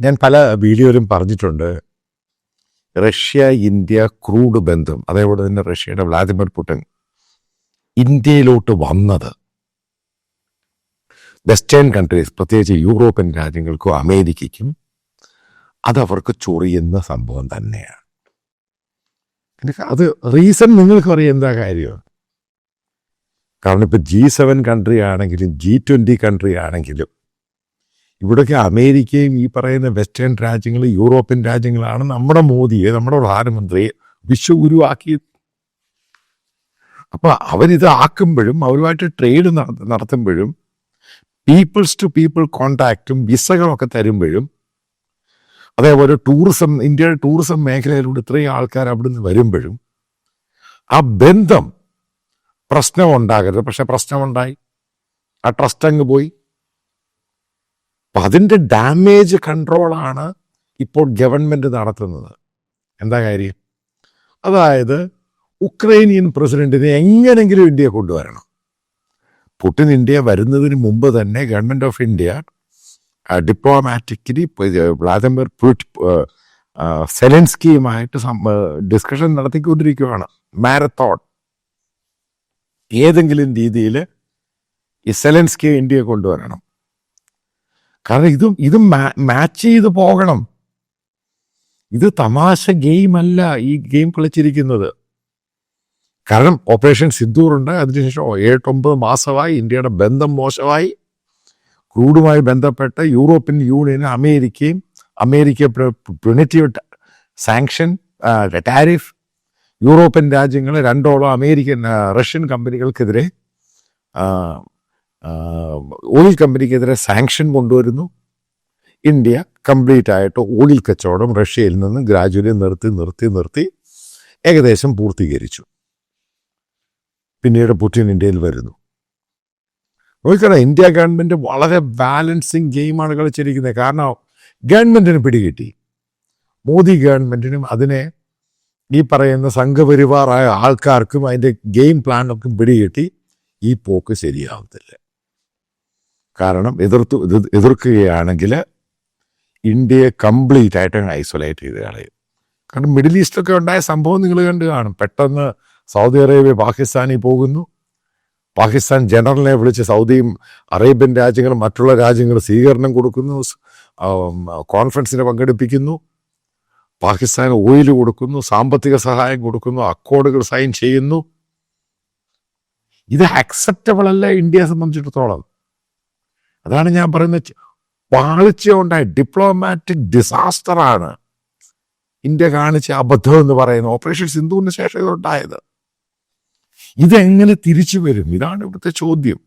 ഞാൻ പല വീഡിയോയിലും പറഞ്ഞിട്ടുണ്ട്. റഷ്യ ഇന്ത്യ ക്രൂഡ് ബന്ധം. അതേപോലെ തന്നെ റഷ്യയുടെ വ്ളാദിമിർ പുടിൻ. ഇന്ത്യയിലോട്ട് വന്നത് വെസ്റ്റേൺ കൺട്രീസ് പ്രത്യേകിച്ച് യൂറോപ്യൻ രാജ്യങ്ങൾക്കും അമേരിക്കയ്ക്കും. അതവർക്ക് ചൊറിയുന്ന സംഭവം തന്നെയാണ്. അത് റീസൺ നിങ്ങൾക്ക് അറിയാം എന്താ കാര്യം? കാരണം ഇപ്പം ജി സെവൻ കൺട്രി ആണെങ്കിലും ജി ട്വന്റി കൺട്രി ആണെങ്കിലും ഇവിടൊക്കെ അമേരിക്കയും ഈ പറയുന്ന വെസ്റ്റേൺ രാജ്യങ്ങൾ യൂറോപ്യൻ രാജ്യങ്ങളാണ് നമ്മുടെ മോദിയെ നമ്മുടെ പ്രധാനമന്ത്രിയെ വിശ്വഗുരുവാക്കി. അപ്പൊ അവരിത് ആക്കുമ്പോഴും അവരുമായിട്ട് ട്രേഡ് നടത്തുമ്പോഴും പീപ്പിൾസ് ടു പീപ്പിൾ കോണ്ടാക്റ്റും വിസകളൊക്കെ തരുമ്പോഴും അതേപോലെ ടൂറിസം ഇന്ത്യയുടെ ടൂറിസം മേഖലയിലൂടെ ഇത്രയും ആൾക്കാർ അവിടുന്ന് വരുമ്പോഴും ആ ബന്ധം പ്രശ്നം ഉണ്ടാകരുത് പക്ഷെ പ്രശ്നമുണ്ടായി. ആ ട്രസ്റ്റ് അങ്ങ് പോയി. അപ്പൊ അതിന്റെ ഡാമേജ് കൺട്രോളാണ് ഇപ്പോൾ ഗവൺമെന്റ് നടത്തുന്നത്. എന്താ കാര്യം? അതായത് ഉക്രൈനിയൻ പ്രസിഡന്റിനെ എങ്ങനെങ്കിലും ഇന്ത്യ കൊണ്ടുവരണം. പുട്ടിൻ ഇന്ത്യ വരുന്നതിന് മുമ്പ് തന്നെ government of India diplomatically Vladimir സെലൻസ്കിയുമായിട്ട് discussion നടത്തിക്കൊണ്ടിരിക്കുകയാണ് മാരത്തോൺ. ഏതെങ്കിലും രീതിയിൽ ഈ സെലൻസ്കിയെ ഇന്ത്യയെ കൊണ്ടുവരണം. കാരണം ഇതും ഇതും മാച്ച് ചെയ്ത് പോകണം. ഇത് തമാശ ഗെയിം അല്ല ഈ ഗെയിം കളിച്ചിരിക്കുന്നത്. കാരണം ഓപ്പറേഷൻ സിദ്ധൂറുണ്ട് അതിനുശേഷം ഏഴൊമ്പത് മാസമായി ഇന്ത്യയുടെ ബന്ധം മോശമായി. ക്രൂഡുമായി ബന്ധപ്പെട്ട് യൂറോപ്യൻ യൂണിയനും അമേരിക്കയും America punitive sanction tariff European രാജ്യങ്ങൾ രണ്ടോളം അമേരിക്കൻ റഷ്യൻ കമ്പനികൾക്കെതിരെ ഓയിൽ കമ്പനിക്കെതിരെ സാങ്ഷൻ കൊണ്ടുവരുന്നു. ഇന്ത്യ കംപ്ലീറ്റ് ആയിട്ട് ഓയിൽ കച്ചവടം റഷ്യയിൽ നിന്ന് ഗ്രാജുവലി നിർത്തി നിർത്തി നിർത്തി ഏകദേശം പൂർത്തീകരിച്ചു. പിന്നീട് പുടിൻ ഇന്ത്യയിൽ വരുന്നു. നോക്കണം ഇന്ത്യ ഗവൺമെന്റ് വളരെ ബാലൻസിങ് ഗെയിമാണ് കളിച്ചിരിക്കുന്നത്. കാരണം ഗവൺമെന്റിന് പിടികിട്ടി. മോദി ഗവൺമെന്റിനും അതിനെ ഈ പറയുന്ന സംഘപരിവാറായ ആൾക്കാർക്കും അതിന്റെ ഗെയിം പ്ലാനൊക്കെ പിടികിട്ടി. ഈ പോക്ക് ശരിയാവത്തില്ല. കാരണം എതിർത്തു എതിർ- എതിർക്കുകയാണെങ്കിൽ ഇന്ത്യയെ കംപ്ലീറ്റ് ആയിട്ട് ഐസൊലേറ്റ് ചെയ്ത് കളയും. കാരണം മിഡിൽ ഈസ്റ്റൊക്കെ ഉണ്ടായ സംഭവം നിങ്ങൾ കണ്ടു കാണും. പെട്ടെന്ന് സൗദി അറേബ്യ പാകിസ്ഥാനിൽ പോകുന്നു. പാകിസ്ഥാൻ ജനറലിനെ വിളിച്ച് സൗദിയും അറേബ്യൻ രാജ്യങ്ങളും മറ്റുള്ള രാജ്യങ്ങൾ സ്വീകരണം കൊടുക്കുന്നു. കോൺഫറൻസിനെ പങ്കെടുപ്പിക്കുന്നു. പാകിസ്ഥാൻ ഓയിൽ കൊടുക്കുന്നു സാമ്പത്തിക സഹായം കൊടുക്കുന്നു അക്കോർഡുകൾ സൈൻ ചെയ്യുന്നു. ഇത് അക്സെപ്റ്റബിൾ അല്ല ഇന്ത്യയെ സംബന്ധിച്ചിടത്തോളം. അതാണ് ഞാൻ പറയുന്നത്. ച- പാളിച്ച ഉണ്ടായ ഡിപ്ലോമാറ്റിക് ഡിസാസ്റ്റർ ആണ് ഇന്ത്യ കാണിച്ച അബദ്ധം എന്ന് പറയുന്നത് ഓപ്പറേഷൻ സിന്ധുവിന് ശേഷം ഇതുണ്ടായത്. ഇതെങ്ങനെ തിരിച്ചു വരും? ഇതാണ് ഇവിടുത്തെ ചോദ്യം.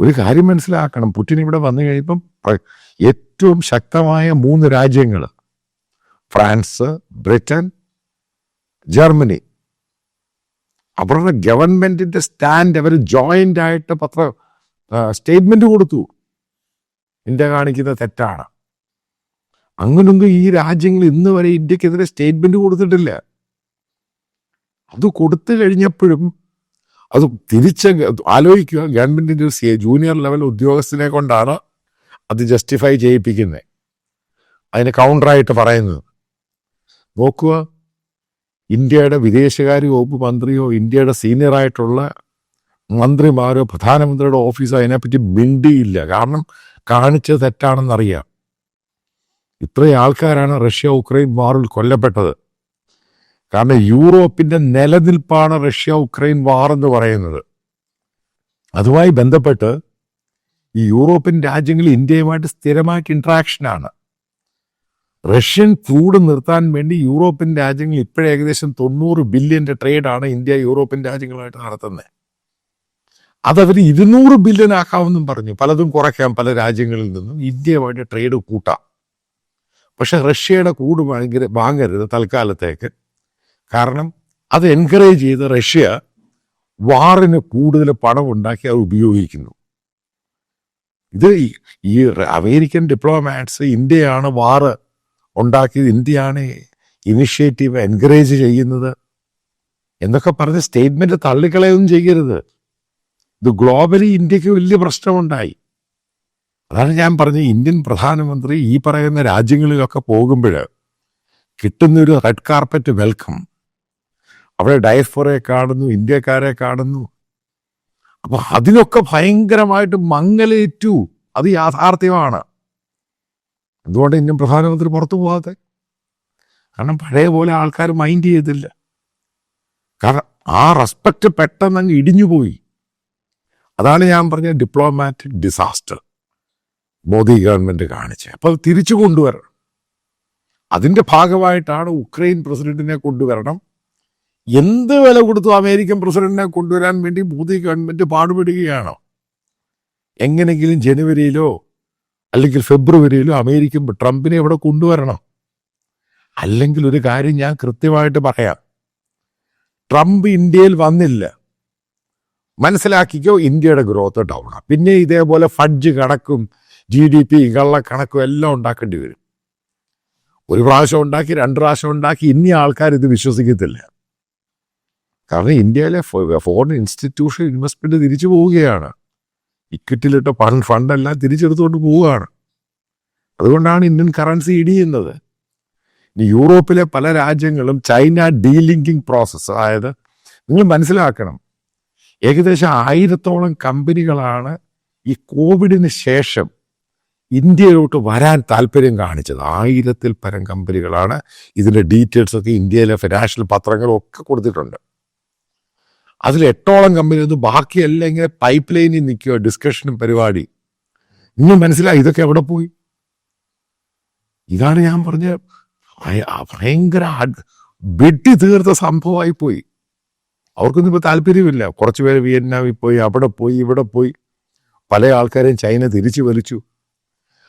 ഒരു കാര്യം മനസ്സിലാക്കണം. പുടിൻ ഇവിടെ വന്നു കഴിയുമ്പം ഏറ്റവും ശക്തമായ മൂന്ന് രാജ്യങ്ങൾ ഫ്രാൻസ് ബ്രിട്ടൻ ജർമ്മനി. അവരുടെ ഗവൺമെന്റിന്റെ സ്റ്റാൻഡ് അവർ ജോയിന്റ് ആയിട്ട് പത്ര സ്റ്റേറ്റ്മെന്റ് കൊടുത്തു. ഇന്ത്യ കാണിക്കുന്ന തെറ്റാണ്. അങ്ങനൊന്നും ഈ രാജ്യങ്ങൾ ഇന്ന് വരെ ഇന്ത്യക്കെതിരെ സ്റ്റേറ്റ്മെന്റ് കൊടുത്തിട്ടില്ല. അത് കൊടുത്തു കഴിഞ്ഞപ്പോഴും അത് തിരിച്ച് ആലോചിക്കുക. ഗവൺമെന്റിന്റെ ഒരു ജൂനിയർ ലെവൽ ഉദ്യോഗസ്ഥനെ കൊണ്ടാണ് അത് ജസ്റ്റിഫൈ ചെയ്യിപ്പിക്കുന്നത് അതിന് കൗണ്ടറായിട്ട് പറയുന്നത്. നോക്കുക. ഇന്ത്യയുടെ വിദേശകാര്യ വകുപ്പ് മന്ത്രിയോ ഇന്ത്യയുടെ സീനിയർ ആയിട്ടുള്ള മന്ത്രിമാരോ പ്രധാനമന്ത്രിയുടെ ഓഫീസോ അതിനെപ്പറ്റി മിണ്ടിയില്ല. കാരണം കാണിച്ചത് തെറ്റാണെന്നറിയാം. ഇത്രയും ആൾക്കാരാണ് റഷ്യ ഉക്രൈൻ വാറിൽ കൊല്ലപ്പെട്ടത്. കാരണം യൂറോപ്പിന്റെ നിലനിൽപ്പാണ് റഷ്യ ഉക്രൈൻ വാർ എന്ന് പറയുന്നത്. അതുമായി ബന്ധപ്പെട്ട് ഈ യൂറോപ്യൻ രാജ്യങ്ങൾ ഇന്ത്യയുമായിട്ട് സ്ഥിരമായിട്ട് ഇൻട്രാക്ഷനാണ് റഷ്യൻ ചൂട് നിർത്താൻ വേണ്ടി യൂറോപ്യൻ രാജ്യങ്ങൾ ഇപ്പോഴേകദേശം തൊണ്ണൂറ് ബില്യന്റെ ട്രേഡാണ് ഇന്ത്യ യൂറോപ്യൻ രാജ്യങ്ങളുമായിട്ട് നടത്തുന്നത്. അതവർ ഇരുന്നൂറ് ബില്യൺ ആക്കാമെന്നും പറഞ്ഞു. പലതും കുറയ്ക്കാം പല രാജ്യങ്ങളിൽ നിന്നും. ഇന്ത്യയുമായിട്ട് ട്രേഡ് കൂട്ടാം. പക്ഷെ റഷ്യയുടെ കൂട് ഭയങ്കര വാങ്ങരുത് തൽക്കാലത്തേക്ക്. കാരണം അത് എൻകറേജ് ചെയ്ത് റഷ്യ വാറിന് കൂടുതൽ പണം ഉണ്ടാക്കി അത് ഉപയോഗിക്കുന്നു. ഇത് ഈ- അമേരിക്കൻ ഡിപ്ലോമാറ്റ്സ് ഇന്ത്യയാണ് വാറ് ഉണ്ടാക്കിയത്. ഇന്ത്യയാണ് ഇനിഷ്യേറ്റീവ് എൻകറേജ് ചെയ്യുന്നത്. എന്നൊക്കെ പറഞ്ഞ് സ്റ്റേറ്റ്മെന്റ് തള്ളിക്കളയൊന്നും ചെയ്യരുത്. ഇത് ഗ്ലോബലി ഇന്ത്യയ്ക്ക് വലിയ പ്രശ്നമുണ്ടായി. അതാണ് ഞാൻ പറഞ്ഞത്. ഇന്ത്യൻ പ്രധാനമന്ത്രി ഈ പറയുന്ന രാജ്യങ്ങളിലൊക്കെ പോകുമ്പോൾ കിട്ടുന്നൊരു റെഡ് കാർപ്പറ്റ് വെൽക്കം അവിടെ ഡയസ്ഫോറെ കാണുന്നു ഇന്ത്യക്കാരെ കാണുന്നു. അപ്പൊ അതിനൊക്കെ ഭയങ്കരമായിട്ട് മങ്ങലേറ്റു. അത് യാഥാർത്ഥ്യമാണ്. എന്തുകൊണ്ട് ഇന്ത്യൻ പ്രധാനമന്ത്രി പുറത്തു പോകാതെ കാരണം പഴയ പോലെ ആൾക്കാർ മൈൻഡ് ചെയ്തില്ല. കാരണം ആ റെസ്പെക്റ്റ് പെട്ടെന്ന് അങ്ങ് ഇടിഞ്ഞുപോയി. അതാണ് ഞാൻ പറഞ്ഞ ഡിപ്ലോമാറ്റിക് ഡിസാസ്റ്റർ മോദി ഗവൺമെന്റ് കാണിച്ചത്. അപ്പോൾ അത് തിരിച്ചു കൊണ്ടുവരണം. അതിന്റെ ഭാഗമായിട്ടാണ് ഉക്രൈൻ പ്രസിഡന്റിനെ കൊണ്ടുവരണം. എന്ത് വില കൊടുത്തു അമേരിക്കൻ പ്രസിഡന്റിനെ കൊണ്ടുവരാൻ വേണ്ടി മോദി ഗവൺമെന്റ് പാടുപെടുകയാണോ? എങ്ങനെങ്കിലും ജനുവരിയിലോ അല്ലെങ്കിൽ ഫെബ്രുവരിയിലോ അമേരിക്കൻ ട്രംപിനെ ഇവിടെ കൊണ്ടുവരണം. അല്ലെങ്കിൽ ഒരു കാര്യം ഞാൻ കൃത്യമായിട്ട് പറയാം. ട്രംപ് ഇന്ത്യയിൽ വന്നില്ല. മനസ്സിലാക്കിക്കോ ഇന്ത്യയുടെ ഗ്രോത്ത് ഡൗൺ ഡൗണാണ് പിന്നെ ഇതേപോലെ ഫഡ്ജ് കണക്കും ജി ഡി പി കള്ളക്കണക്കും എല്ലാം ഉണ്ടാക്കേണ്ടി വരും. ഒരു പ്രാവശ്യം ഉണ്ടാക്കി രണ്ട് പ്രാവശ്യം ഉണ്ടാക്കി ഇനി ആൾക്കാർ ഇത് വിശ്വസിക്കത്തില്ല. കാരണം ഇന്ത്യയിലെ ഫോറിൻ ഇൻസ്റ്റിറ്റ്യൂഷൻ ഇൻവെസ്റ്റ്മെന്റ് തിരിച്ചു പോവുകയാണ്. ഇക്വിറ്റിയിലിട്ട ഫണ്ട് ഫണ്ടെല്ലാം തിരിച്ചെടുത്തുകൊണ്ട് പോവുകയാണ്. അതുകൊണ്ടാണ് ഇന്ത്യൻ കറൻസി ഇടിയുന്നത്. ഇനി യൂറോപ്പിലെ പല രാജ്യങ്ങളും ചൈന ഡീലിങ്കിങ് പ്രോസസ്സ് അതായത് നിങ്ങൾ മനസ്സിലാക്കണം ഏകദേശം ആയിരത്തോളം കമ്പനികളാണ് ഈ കോവിഡിന് ശേഷം ഇന്ത്യയിലോട്ട് വരാൻ താല്പര്യം കാണിച്ചത്. ആയിരത്തിൽ പരം കമ്പനികളാണ് ഇതിന്റെ ഡീറ്റെയിൽസൊക്കെ ഇന്ത്യയിലെ ഫിനാൻഷ്യൽ പത്രങ്ങളും ഒക്കെ കൊടുത്തിട്ടുണ്ട്. അതിൽ എട്ടോളം കമ്പനി ഇത് ബാക്കിയെല്ലാം ഇങ്ങനെ പൈപ്പ് ലൈനിൽ നിൽക്കുക ഡിസ്കഷനും പരിപാടി. ഇന്ന് മനസ്സിലായി ഇതൊക്കെ എവിടെ പോയി? ഇതാണ് ഞാൻ പറഞ്ഞ ഭയ- ഭയങ്കര വെട്ടി തീർത്ത സംഭവമായി പോയി. അവർക്കൊന്നും ഇപ്പോൾ താല്പര്യമില്ല. കുറച്ച് പേര് വിയറ്റ്നാമിൽ പോയി അവിടെ പോയി ഇവിടെ പോയി. പല ആൾക്കാരെയും ചൈന തിരിച്ചു വലിച്ചു.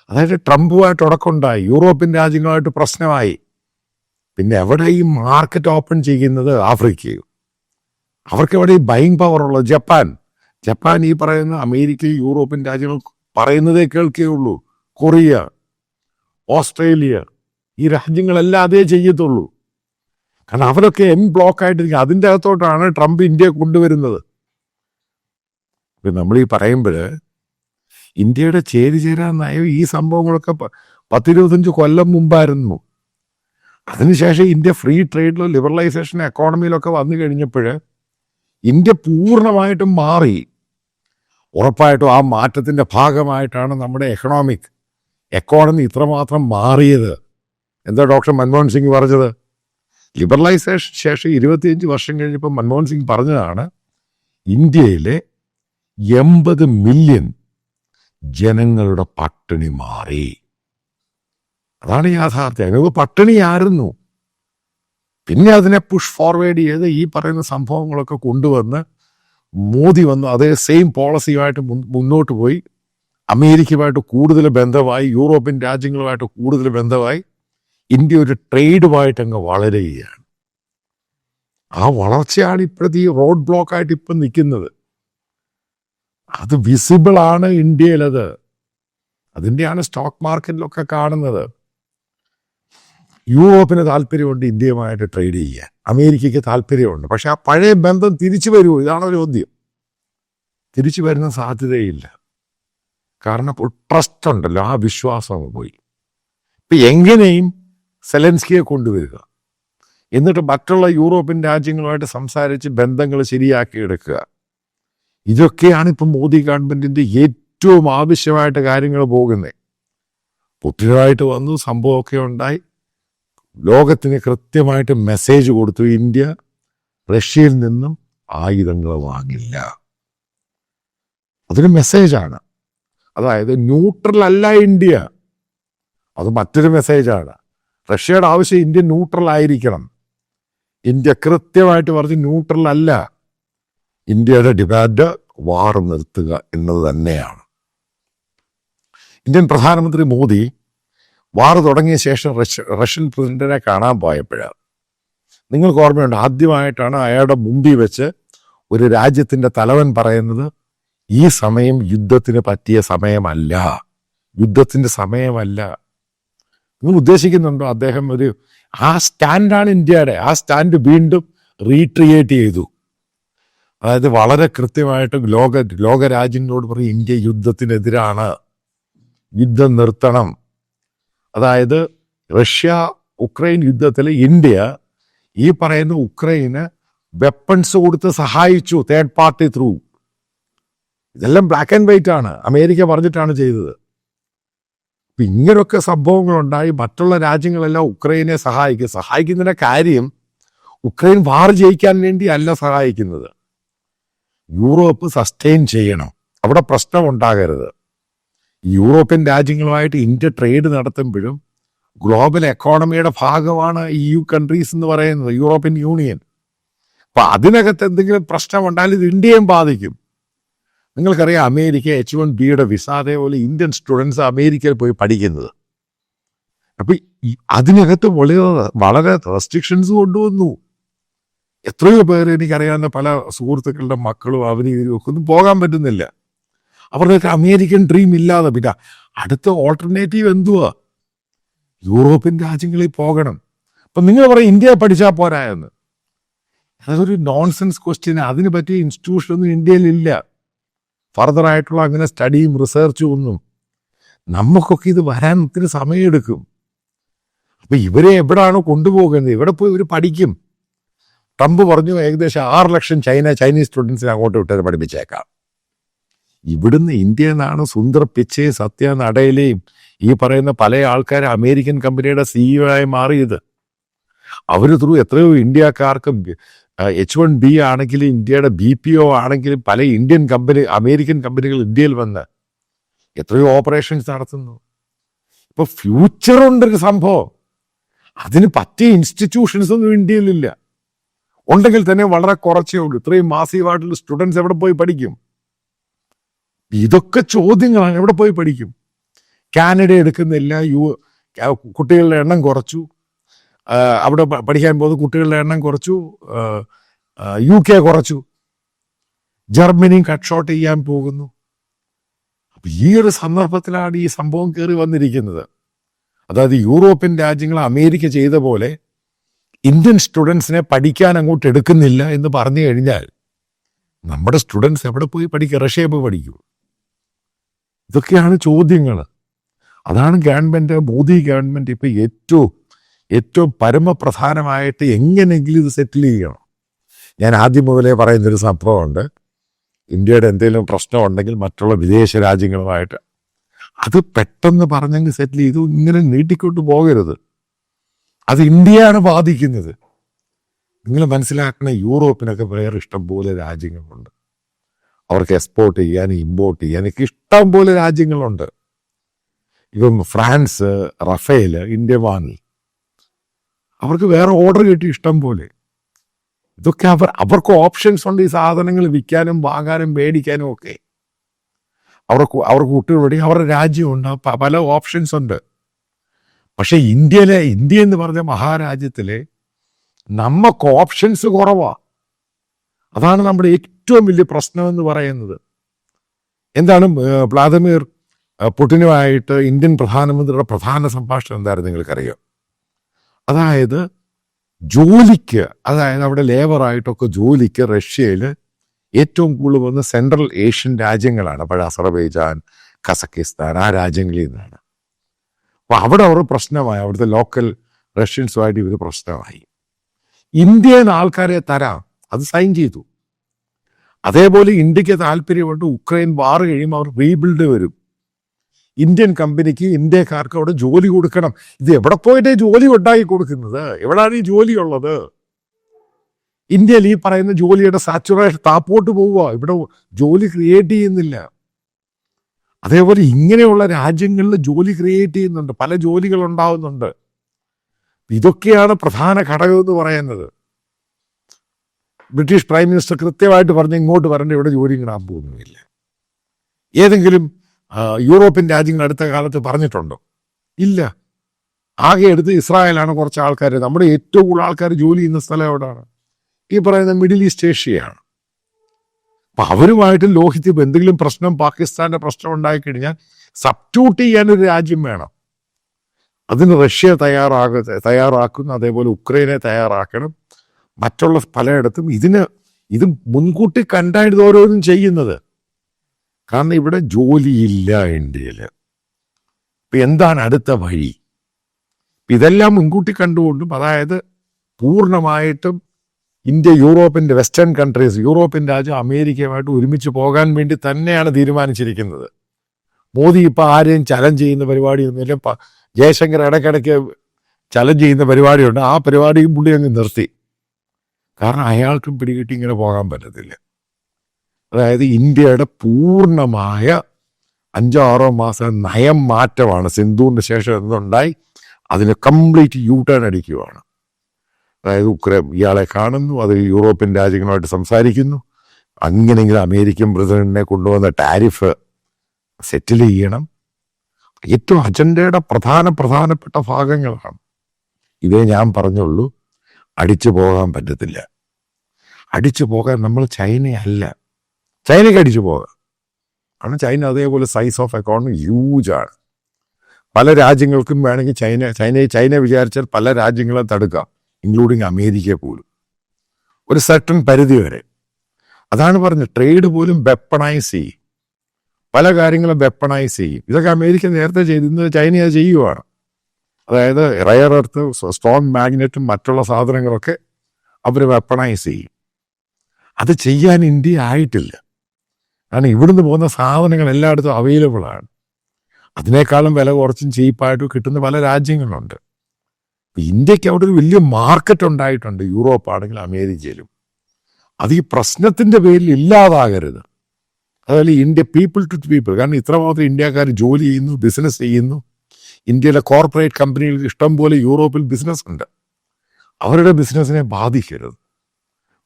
അതായത് ട്രംപുമായിട്ട് ഉടക്കമുണ്ടായി യൂറോപ്യൻ രാജ്യങ്ങളുമായിട്ട് പ്രശ്നമായി. പിന്നെ എവിടെ ഈ മാർക്കറ്റ് ഓപ്പൺ ചെയ്യുന്നത്? ആഫ്രിക്കയും അവർക്ക് എവിടെ ഈ ബൈങ് പവർ ഉള്ളത്? ജപ്പാൻ. ജപ്പാൻ ഈ പറയുന്ന അമേരിക്ക യൂറോപ്യൻ രാജ്യങ്ങൾ പറയുന്നതേ കേൾക്കുകയുള്ളൂ കൊറിയ ഓസ്ട്രേലിയ ഈ രാജ്യങ്ങളെല്ലാം അതേ ചെയ്യത്തുള്ളൂ. കാരണം അവരൊക്കെ എം ബ്ലോക്ക് ആയിട്ടിരിക്കും അതിന്റെ അകത്തോട്ടാണ് ട്രംപ് ഇന്ത്യയെ കൊണ്ടുവരുന്നത്. നമ്മൾ ഈ പറയുമ്പോൾ ഇന്ത്യയുടെ ചേരി ചേരാൻ നയം ഈ സംഭവങ്ങളൊക്കെ പത്തിരുപത്തഞ്ച് കൊല്ലം മുമ്പായിരുന്നു. അതിനുശേഷം ഇന്ത്യ ഫ്രീ ട്രേഡിലോ ലിബറലൈസേഷൻ എക്കോണമിയിലൊക്കെ വന്നു കഴിഞ്ഞപ്പോൾ ഇന്ത്യ പൂർണമായിട്ടും മാറി. ഉറപ്പായിട്ടും ആ മാറ്റത്തിന്റെ ഭാഗമായിട്ടാണ് നമ്മുടെ എക്കണോമിക് എക്കോണമി ഇത്രമാത്രം മാറിയത്. എന്താ ഡോക്ടർ മൻമോഹൻ സിംഗ് പറഞ്ഞത്? ലിബറലൈസേഷൻ ശേഷം ഇരുപത്തിയഞ്ച് വർഷം കഴിഞ്ഞപ്പോൾ മൻമോഹൻ സിംഗ് പറഞ്ഞതാണ് ഇന്ത്യയിലെ എൺപത് മില്യൺ ജനങ്ങളുടെ പട്ടിണി മാറി. അതാണ് യാഥാർത്ഥ്യം. ഞങ്ങൾക്ക് പട്ടിണിയായിരുന്നു. പിന്നെ അതിനെ പുഷ് ഫോർവേഡ് ചെയ്ത് ഈ പറയുന്ന സംഭവങ്ങളൊക്കെ കൊണ്ടുവന്ന് മോദി വന്നു. അതേ സെയിം പോളിസിയുമായിട്ട് മുന്നോട്ട് പോയി. അമേരിക്കയുമായിട്ട് കൂടുതൽ ബന്ധമായി യൂറോപ്യൻ രാജ്യങ്ങളുമായിട്ട് കൂടുതൽ ബന്ധമായി. ഇന്ത്യ ഒരു ട്രേഡുമായിട്ട് അങ്ങ് വളരുകയാണ്. ആ വളർച്ചയാണ് ഇപ്പോഴത്തെ ഈ റോഡ് ബ്ലോക്ക് ആയിട്ട് ഇപ്പം നിൽക്കുന്നത്. അത് വിസിബിൾ ആണ് ഇന്ത്യയിലത്. അതിന്റെയാണ് സ്റ്റോക്ക് മാർക്കറ്റിലൊക്കെ കാണുന്നത്. യൂറോപ്പിന് താല്പര്യമുണ്ട് ഇന്ത്യയുമായിട്ട് ട്രേഡ് ചെയ്യാൻ. അമേരിക്കയ്ക്ക് താല്പര്യമുണ്ട്. പക്ഷെ ആ പഴയ ബന്ധം തിരിച്ചു വരുമോ? ഇതാണ് ചോദ്യം. തിരിച്ചു വരുന്ന സാധ്യതയില്ല. കാരണം ട്രസ്റ്റ് ഉണ്ടല്ലോ. ആ വിശ്വാസം പോയി. ഇപ്പം എങ്ങനെയും സെലൻസ്കിയെ കൊണ്ടുവരിക. എന്നിട്ട് മറ്റുള്ള യൂറോപ്യൻ രാജ്യങ്ങളുമായിട്ട് സംസാരിച്ച് ബന്ധങ്ങൾ ശരിയാക്കി എടുക്കുക. ഇതൊക്കെയാണ് ഇപ്പം മോദി ഗവൺമെന്റിന്റെ ഏറ്റവും ആവശ്യമായിട്ട് കാര്യങ്ങൾ പോകുന്നത്. പുതിയതായിട്ട് വന്നു സംഭവമൊക്കെ ഉണ്ടായി. ലോകത്തിന് കൃത്യമായിട്ട് മെസ്സേജ് കൊടുത്തു ഇന്ത്യ റഷ്യയിൽ നിന്നും ആയുധങ്ങൾ വാങ്ങില്ല. അതൊരു മെസ്സേജാണ്. അതായത് ന്യൂട്രൽ അല്ല ഇന്ത്യ. അത് മറ്റൊരു മെസ്സേജാണ്. റഷ്യയുടെ ആവശ്യം ഇന്ത്യ ന്യൂട്രൽ ആയിരിക്കണം. ഇന്ത്യ കൃത്യമായിട്ട് പറഞ്ഞ് ന്യൂട്രൽ അല്ല. ഇന്ത്യയുടെ ഡിമാൻഡ് വാർ നിർത്തുക എന്നത് തന്നെയാണ്. ഇന്ത്യൻ പ്രധാനമന്ത്രി മോദി വാർ തുടങ്ങിയ ശേഷം റഷ്യ റഷ്യൻ പ്രസിഡന്റിനെ കാണാൻ പോയപ്പോഴാണ് നിങ്ങൾക്ക് ഓർമ്മയുണ്ട് ആദ്യമായിട്ടാണ് അയാളുടെ മുമ്പിൽ വെച്ച് ഒരു രാജ്യത്തിന്റെ തലവൻ പറയുന്നത് ഈ സമയം യുദ്ധത്തിന് പറ്റിയ സമയമല്ല. യുദ്ധത്തിന്റെ സമയമല്ല. നിങ്ങൾ ഉദ്ദേശിക്കുന്നുണ്ടോ? അദ്ദേഹം ഒരു ആ സ്റ്റാൻഡാണ് ഇന്ത്യയുടെ. ആ സ്റ്റാൻഡ് വീണ്ടും റീക്രിയേറ്റ് ചെയ്തു. അതായത് വളരെ കൃത്യമായിട്ട് ലോക ലോകരാജ്യങ്ങളോട് പറയും ഇന്ത്യ യുദ്ധത്തിനെതിരാണ്. യുദ്ധം നിർത്തണം. അതായത് റഷ്യ ഉക്രൈൻ യുദ്ധത്തിൽ ഇന്ത്യ ഈ പറയുന്ന ഉക്രൈന് വെപ്പൺസ് കൊടുത്ത് സഹായിച്ചു തേർഡ് പാർട്ടി ത്രൂ ഇതെല്ലാം ബ്ലാക്ക് ആൻഡ് വൈറ്റ് ആണ്. അമേരിക്ക പറഞ്ഞിട്ടാണ് ചെയ്തത്. അപ്പൊ ഇങ്ങനൊക്കെ സംഭവങ്ങളുണ്ടായി. മറ്റുള്ള രാജ്യങ്ങളെല്ലാം ഉക്രൈനെ സഹായിക്കും സഹായിക്കുന്നതിന്റെ കാര്യം ഉക്രൈൻ വാർ ജയിക്കാൻ വേണ്ടി അല്ല സഹായിക്കുന്നത്. യൂറോപ്പ് സസ്റ്റെയിൻ ചെയ്യണം. അവിടെ പ്രശ്നം ഉണ്ടാകരുത് യൂറോപ്യൻ രാജ്യങ്ങളുമായിട്ട് ഇന്ത്യ ട്രേഡ് നടത്തുമ്പോഴും ഗ്ലോബൽ എക്കോണമിയുടെ ഭാഗമാണ് ഇ യു കൺട്രീസ് എന്ന് പറയുന്നത് യൂറോപ്യൻ യൂണിയൻ. അപ്പൊ അതിനകത്ത് എന്തെങ്കിലും പ്രശ്നം ഉണ്ടായാലും ഇത് ഇന്ത്യയും ബാധിക്കും. നിങ്ങൾക്കറിയാം അമേരിക്ക എച്ച് വൺ ബിയുടെ വിസ അതേപോലെ ഇന്ത്യൻ സ്റ്റുഡൻസ് അമേരിക്കയിൽ പോയി പഠിക്കുന്നത്. അപ്പൊ അതിനകത്ത് വളരെ വളരെ റെസ്ട്രിക്ഷൻസ് കൊണ്ടുവന്നു. എത്രയോ പേര് എനിക്കറിയാവുന്ന പല സുഹൃത്തുക്കളുടെ മക്കളും ഇവരും ഒക്കെ ഒന്നും പോകാൻ പറ്റുന്നില്ല. അവരുടെയൊക്കെ അമേരിക്കൻ ഡ്രീം ഇല്ലാതെ പിന്നെ അടുത്ത ഓൾട്ടർനേറ്റീവ് എന്തുവാ? യൂറോപ്യൻ രാജ്യങ്ങളിൽ പോകണം. അപ്പം നിങ്ങൾ പറയും ഇന്ത്യ പഠിച്ചാൽ പോരായെന്ന് അതൊരു നോൺസെൻസ് ക്വസ്റ്റ്യൻ അതിന് പറ്റിയ ഇൻസ്റ്റിറ്റ്യൂഷൻ ഒന്നും ആയിട്ടുള്ള അങ്ങനെ സ്റ്റഡിയും റിസർച്ചും ഒന്നും നമുക്കൊക്കെ ഇത് വരാൻ ഒത്തിരി സമയമെടുക്കും. അപ്പൊ ഇവരെ എവിടാണോ കൊണ്ടുപോകുന്നത്? ഇവിടെ പോയി ഇവർ പഠിക്കും? ട്രംപ് പറഞ്ഞു ഏകദേശം ആറ് ലക്ഷം ചൈന ചൈനീസ് സ്റ്റുഡൻസിനെ അങ്ങോട്ട് വിട്ടത് പഠിപ്പിച്ചേക്കാം. ഇവിടുന്ന് ഇന്ത്യയിൽ നിന്നാണ് സുന്ദർ പിച്ചെ സത്യ നടയിലെയും ഈ പറയുന്ന പല ആൾക്കാർ അമേരിക്കൻ കമ്പനിയുടെ സിഇഒ ആയി മാറിയത്. അവർ ത്രൂ എത്രയോ ഇന്ത്യക്കാർക്ക് എച്ച് വൺ ബി ആണെങ്കിലും ഇന്ത്യയുടെ ബി പി ഒ ആണെങ്കിലും പല ഇന്ത്യൻ കമ്പനി അമേരിക്കൻ കമ്പനികൾ ഇന്ത്യയിൽ വന്ന് എത്രയോ ഓപ്പറേഷൻസ് നടത്തുന്നു. ഇപ്പൊ ഫ്യൂച്ചർ ഉണ്ടൊരു സംഭവം. അതിന് പറ്റിയ ഇൻസ്റ്റിറ്റ്യൂഷൻസ് ഒന്നും ഇന്ത്യയിലില്ല. ഉണ്ടെങ്കിൽ തന്നെ വളരെ കുറച്ചേ ഉള്ളൂ. ഇത്രയും മാസീവായിട്ടുള്ള സ്റ്റുഡൻസ് എവിടെ പോയി പഠിക്കും? ഇതൊക്കെ ചോദ്യങ്ങളാണ്. എവിടെ പോയി പഠിക്കും? കാനഡ എടുക്കുന്നില്ല യു കുട്ടികളുടെ എണ്ണം കുറച്ചു. അവിടെ പഠിക്കാൻ പോകുന്ന കുട്ടികളുടെ എണ്ണം കുറച്ചു യു കെ കുറച്ചു. ജർമ്മനിയും കട്ട് ഷോട്ട് ചെയ്യാൻ പോകുന്നു. അപ്പൊ ഈ ഒരു സന്ദർഭത്തിലാണ് ഈ സംഭവം കയറി വന്നിരിക്കുന്നത്. അതായത് യൂറോപ്യൻ രാജ്യങ്ങൾ അമേരിക്ക ചെയ്ത പോലെ ഇന്ത്യൻ സ്റ്റുഡൻസിനെ പഠിക്കാൻ അങ്ങോട്ട് എടുക്കുന്നില്ല എന്ന് പറഞ്ഞു കഴിഞ്ഞാൽ നമ്മുടെ സ്റ്റുഡൻസ് എവിടെ പോയി പഠിക്കുക റഷ്യയിൽ പോയി പഠിക്കൂ. ഇതൊക്കെയാണ് ചോദ്യങ്ങൾ അതാണ് ഗവൺമെന്റ് മോദി ഗവൺമെന്റ് ഇപ്പൊ ഏറ്റവും ഏറ്റവും പരമപ്രധാനമായിട്ട് എങ്ങനെയെങ്കിലും ഇത് സെറ്റിൽ ചെയ്യണം. ഞാൻ ആദ്യം മുതലേ പറയുന്നൊരു സംഭവമുണ്ട്. ഇന്ത്യയുടെ എന്തെങ്കിലും പ്രശ്നമുണ്ടെങ്കിൽ മറ്റുള്ള വിദേശ രാജ്യങ്ങളുമായിട്ട് അത് പെട്ടെന്ന് പറഞ്ഞെങ്കിൽ സെറ്റിൽ ചെയ്തു ഇങ്ങനെ നീട്ടിക്കൊണ്ട് പോകരുത്. അത് ഇന്ത്യയാണ് ബാധിക്കുന്നത്. നിങ്ങൾ മനസ്സിലാക്കുന്ന യൂറോപ്പിനൊക്കെ വേറെ ഇഷ്ടം പോലെ രാജ്യങ്ങളുണ്ട്. അവർക്ക് എക്സ്പോർട്ട് ചെയ്യാനും ഇമ്പോർട്ട് ചെയ്യാനൊക്കെ ഇഷ്ടം പോലെ രാജ്യങ്ങളുണ്ട്. ഇപ്പം ഫ്രാൻസ് റഫേൽ ഇന്ത്യ വാങ്ങി. അവർക്ക് വേറെ ഓർഡർ കിട്ടി ഇഷ്ടം പോലെ. ഇതൊക്കെ അവർ അവർക്ക് ഓപ്ഷൻസ് ഉണ്ട് ഈ സാധനങ്ങൾ വിൽക്കാനും വാങ്ങാനും മേടിക്കാനും ഒക്കെ. അവർക്ക് അവർക്ക് കുട്ടികളുടെ അവരുടെ രാജ്യമുണ്ട് പല ഓപ്ഷൻസ് ഉണ്ട്. പക്ഷെ ഇന്ത്യയിലെ ഇന്ത്യ എന്ന് പറഞ്ഞ മഹാരാജ്യത്തിലെ നമുക്ക് ഓപ്ഷൻസ് കുറവാ. അതാണ് നമ്മുടെ ഏറ്റവും വലിയ പ്രശ്നം എന്ന് പറയുന്നത്. എന്താണ് വ്ളാദിമിർ പുടിനുമായിട്ട് ഇന്ത്യൻ പ്രധാനമന്ത്രിയുടെ പ്രധാന സംഭാഷണം എന്തായിരുന്നു നിങ്ങൾക്കറിയാം? അതായത് ജോലിക്ക് അതായത് അവിടെ ലേബറായിട്ടൊക്കെ ജോലിക്ക് റഷ്യയിൽ ഏറ്റവും കൂടുതൽ വന്ന സെൻട്രൽ ഏഷ്യൻ രാജ്യങ്ങളാണ്. പഴയ അസർബൈജാൻ കസക്കിസ്ഥാൻ ആ രാജ്യങ്ങളിൽ നിന്നാണ്. അപ്പൊ അവിടെ അവർ പ്രശ്നമായി. അവിടുത്തെ ലോക്കൽ റഷ്യൻസുമായിട്ട് ഇവർ പ്രശ്നമായി. ഇന്ത്യയിൽ നിന്ന് ആൾക്കാരെ തരാം. അത് സൈൻ ചെയ്തു. അതേപോലെ ഇന്ത്യയ്ക്ക് താല്പര്യമുണ്ട്. ഉക്രൈൻ വാർ കഴിയുമ്പോൾ അവർ റീബിൽഡ് വരും. ഇന്ത്യൻ കമ്പനിക്ക് ഇന്ത്യക്കാർക്ക് അവിടെ ജോലി കൊടുക്കണം. ഇത് എവിടെ പോയിട്ടേ ജോലി ഉണ്ടാക്കി കൊടുക്കുന്നത്? എവിടെയാണ് ഈ ജോലി ഉള്ളത് ഇന്ത്യയിൽ ഈ പറയുന്ന ജോലിയുടെ സാച്ചുറേഷൻ താപ്പോട്ട് പോവുക. ഇവിടെ ജോലി ക്രിയേറ്റ് ചെയ്യുന്നില്ല. അതേപോലെ ഇങ്ങനെയുള്ള രാജ്യങ്ങളിൽ ജോലി ക്രിയേറ്റ് ചെയ്യുന്നുണ്ട്. പല ജോലികൾ ഉണ്ടാവുന്നുണ്ട്. ഇതൊക്കെയാണ് പ്രധാന ഘടകം എന്ന് പറയുന്നത്. ബ്രിട്ടീഷ് പ്രൈം മിനിസ്റ്റർ കൃത്യമായിട്ട് പറഞ്ഞ് ഇങ്ങോട്ട് വരേണ്ട ഇവിടെ ജോലി കിടാൻ പോകുന്നില്ല ഏതെങ്കിലും യൂറോപ്യൻ രാജ്യങ്ങൾ അടുത്ത കാലത്ത് പറഞ്ഞിട്ടുണ്ടോ. ഇല്ല. ആകെ എടുത്ത് ഇസ്രായേലാണ് കുറച്ച് ആൾക്കാർ നമ്മുടെ ഏറ്റവും കൂടുതൽ ആൾക്കാർ ജോലി ചെയ്യുന്ന സ്ഥലം എവിടെയാണ് ഈ പറയുന്ന മിഡിൽ ഈസ്റ്റ് ഏഷ്യയാണ്. അപ്പം അവരുമായിട്ട് ലോഹിത്യം എന്തെങ്കിലും പ്രശ്നം പാകിസ്ഥാന്റെ പ്രശ്നം ഉണ്ടായിക്കഴിഞ്ഞാൽ സബ്റ്റ്യൂട്ട് ചെയ്യാനൊരു രാജ്യം വേണം. അതിന് റഷ്യ തയ്യാറാക തയ്യാറാക്കുന്നു അതേപോലെ ഉക്രൈനെ തയ്യാറാക്കണം. മറ്റുള്ള പലയിടത്തും ഇതിന് ഇത് മുൻകൂട്ടി കണ്ടാണ് ഓരോന്നും ചെയ്യുന്നത്. കാരണം ഇവിടെ ജോലിയില്ല ഇന്ത്യയിൽ. ഇപ്പം എന്താണ് അടുത്ത വഴി? ഇതെല്ലാം മുൻകൂട്ടി കണ്ടുകൊണ്ടും അതായത് പൂർണമായിട്ടും ഇന്ത്യ യൂറോപ്പിന്റെ വെസ്റ്റേൺ കൺട്രീസ് യൂറോപ്യൻ രാജ്യം അമേരിക്കയുമായിട്ട് ഒരുമിച്ച് പോകാൻ വേണ്ടി തന്നെയാണ് തീരുമാനിച്ചിരിക്കുന്നത്. മോദി ഇപ്പോൾ ആരെയും ചലഞ്ച് ചെയ്യുന്ന പരിപാടിയൊന്നുമില്ല പ- ജയശങ്കർ ഇടയ്ക്കിടയ്ക്ക് ചലഞ്ച് ചെയ്യുന്ന പരിപാടിയുണ്ട്. ആ പരിപാടിയും പുള്ളി അങ്ങ് നിർത്തി. കാരണം അയാൾക്കും പിടികിട്ടി ഇങ്ങനെ പോകാൻ പറ്റത്തില്ല. അതായത് ഇന്ത്യയുടെ പൂർണമായ അഞ്ചോ ആറോ മാസം നയം മാറ്റമാണ് സിന്ധുവിന് ശേഷം എന്തുണ്ടായി? അതിന് കംപ്ലീറ്റ് യൂ ടേൺ അടിക്കുകയാണ് അതായത് ഉക്രൈൻ ഇയാളെ കാണുന്നു അത് യൂറോപ്യൻ രാജ്യങ്ങളുമായിട്ട് സംസാരിക്കുന്നു. അങ്ങനെയെങ്കിലും അമേരിക്കൻ പ്രസിഡന്റിനെ കൊണ്ടുവന്ന ടാരിഫ് സെറ്റിൽ ചെയ്യണം. ഏറ്റവും അജണ്ടയുടെ പ്രധാന പ്രധാനപ്പെട്ട ഭാഗങ്ങളാണ്. ഇതേ ഞാൻ പറഞ്ഞുള്ളൂ. അടിച്ചു പോകാൻ പറ്റത്തില്ല. അടിച്ചു പോകാൻ നമ്മൾ ചൈനയല്ല. ചൈനയ്ക്ക് അടിച്ചു പോകാം കാരണം ചൈന അതേപോലെ സൈസ് ഓഫ് എക്കോണമി ഹ്യൂജ് ആണ്. പല രാജ്യങ്ങൾക്കും വേണമെങ്കിൽ ചൈന ചൈന ചൈന വിചാരിച്ചാൽ പല രാജ്യങ്ങളെ തടുക്കാം ഇൻക്ലൂഡിങ് അമേരിക്കയെ പോലും. ഒരു സർട്ടൺ പരിധി വരെ. അതാണ് പറഞ്ഞത് ട്രേഡ് പോലും വെപ്പണൈസ് ചെയ്യും. പല കാര്യങ്ങളും വെപ്പണൈസ് ചെയ്യും. ഇതൊക്കെ അമേരിക്ക നേരത്തെ ചെയ്തിരുന്നത് ചൈന അത് ചെയ്യുവാണ്. അതായത് റയർ എർത്ത് സ്ട്രോങ് മാഗ്നറ്റും മറ്റുള്ള സാധനങ്ങളൊക്കെ അവർ വെപ്പണൈസ് ചെയ്യും. അത് ചെയ്യാൻ ഇന്ത്യ ആയിട്ടില്ല. കാരണം ഇവിടുന്ന് പോകുന്ന സാധനങ്ങൾ എല്ലായിടത്തും അവൈലബിൾ ആണ്. അതിനേക്കാളും വില കുറച്ചും ചീപ്പായിട്ടും കിട്ടുന്ന പല രാജ്യങ്ങളുണ്ട്. ഇന്ത്യയ്ക്ക് അവിടെ ഒരു വലിയ മാർക്കറ്റ് ഉണ്ടായിട്ടുണ്ട്. യൂറോപ്പ് ആണെങ്കിലും അമേരിക്കയിലും. അത് ഈ പ്രശ്നത്തിന്റെ പേരിൽ ഇല്ലാതാകരുത്. അതുപോലെ ഇന്ത്യ പീപ്പിൾ ടു പീപ്പിൾ കാരണം ഇത്രമാത്രം ഇന്ത്യക്കാർ ജോലി ചെയ്യുന്നു ബിസിനസ് ചെയ്യുന്നു. ഇന്ത്യയിലെ കോർപ്പറേറ്റ് കമ്പനികൾ ഇഷ്ടം പോലെ യൂറോപ്പിൽ ബിസിനസ് ഉണ്ട്. അവരുടെ ബിസിനസ്സിനെ ബാധിക്കരുത്.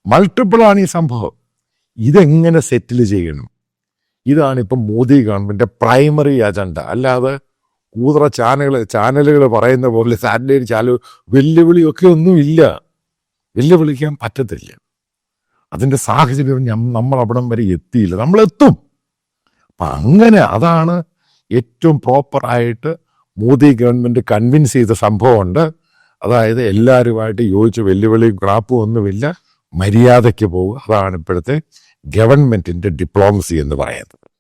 മൾട്ടിപ്പിളാണ് ഈ സംഭവം. ഇതെങ്ങനെ സെറ്റിൽ ചെയ്യണം? ഇതാണ് ഇപ്പം മോദി ഗവൺമെന്റിന്റെ പ്രൈമറി അജണ്ട അല്ലാതെ കൂതറ ചാനലുകൾ ചാനലുകൾ പറയുന്ന പോലെ സാറ്റലൈറ്റ് ചാനൽ വെല്ലുവിളിയൊക്കെ ഒന്നുമില്ല വെല്ലുവിളിക്കാൻ പറ്റത്തില്ല. അതിന്റെ സാഹചര്യം നമ്മൾ അവിടം വരെ എത്തിയില്ല. നമ്മൾ എത്തും. അപ്പൊ അങ്ങനെ അതാണ് ഏറ്റവും പ്രോപ്പറായിട്ട് മോദി ഗവൺമെന്റ് കൺവിൻസ് ചെയ്ത സംഭവമുണ്ട്. അതായത് എല്ലാവരുമായിട്ട് യോജിച്ച് വെല്ലുവിളിയും ക്രാപ്പും ഒന്നുമില്ല. മര്യാദയ്ക്ക് പോവുക. അതാണ് ഇപ്പോഴത്തെ ഗവൺമെന്റിന്റെ ഡിപ്ലോമസി എന്ന് പറയുന്നത്.